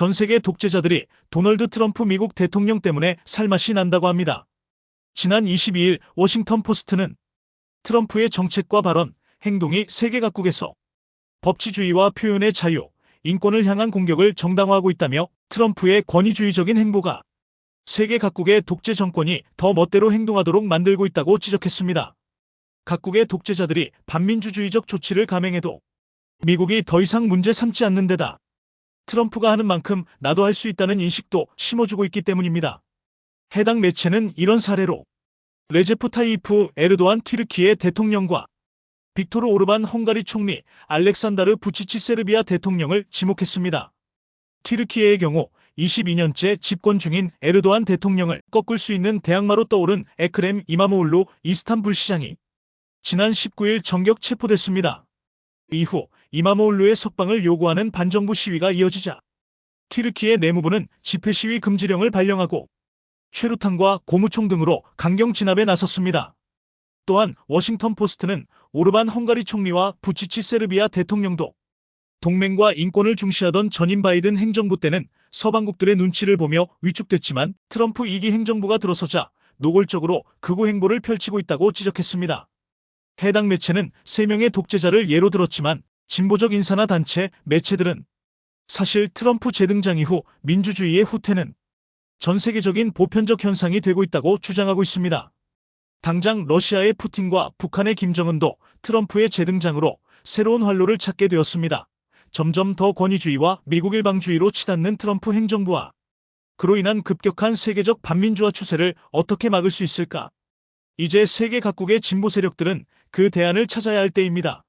전 세계 독재자들이 도널드 트럼프 미국 대통령 때문에 살맛이 난다고 합니다. 지난 22일 워싱턴 포스트는 트럼프의 정책과 발언, 행동이 세계 각국에서 법치주의와 표현의 자유, 인권을 향한 공격을 정당화하고 있다며 트럼프의 권위주의적인 행보가 세계 각국의 독재 정권이 더 멋대로 행동하도록 만들고 있다고 지적했습니다. 각국의 독재자들이 반민주주의적 조치를 감행해도 미국이 더 이상 문제 삼지 않는 데다 트럼프가 하는 만큼 나도 할 수 있다는 인식도 심어주고 있기 때문입니다. 해당 매체는 이런 사례로 레제프 타이프 에르도안 튀르키예 대통령과 빅토르 오르반 헝가리 총리 알렉산다르 부치치 세르비아 대통령을 지목했습니다. 튀르키예의 경우 22년째 집권 중인 에르도안 대통령을 꺾을 수 있는 대항마로 떠오른 에크렘 이마모울루 이스탄불 시장이 지난 19일 정격 체포됐습니다. 이후 이마모울루의 석방을 요구하는 반정부 시위가 이어지자 튀르키예 내무부는 집회 시위 금지령을 발령하고 최루탄과 고무총 등으로 강경 진압에 나섰습니다. 또한 워싱턴 포스트는 오르반 헝가리 총리와 부치치 세르비아 대통령도 동맹과 인권을 중시하던 전임 바이든 행정부 때는 서방국들의 눈치를 보며 위축됐지만 트럼프 2기 행정부가 들어서자 노골적으로 극우 행보를 펼치고 있다고 지적했습니다. 해당 매체는 3명의 독재자를 예로 들었지만 진보적 인사나 단체, 매체들은 사실 트럼프 재등장 이후 민주주의의 후퇴는 전 세계적인 보편적 현상이 되고 있다고 주장하고 있습니다. 당장 러시아의 푸틴과 북한의 김정은도 트럼프의 재등장으로 새로운 활로를 찾게 되었습니다. 점점 더 권위주의와 미국 일방주의로 치닫는 트럼프 행정부와 그로 인한 급격한 세계적 반민주화 추세를 어떻게 막을 수 있을까? 이제 세계 각국의 진보 세력들은 그 대안을 찾아야 할 때입니다.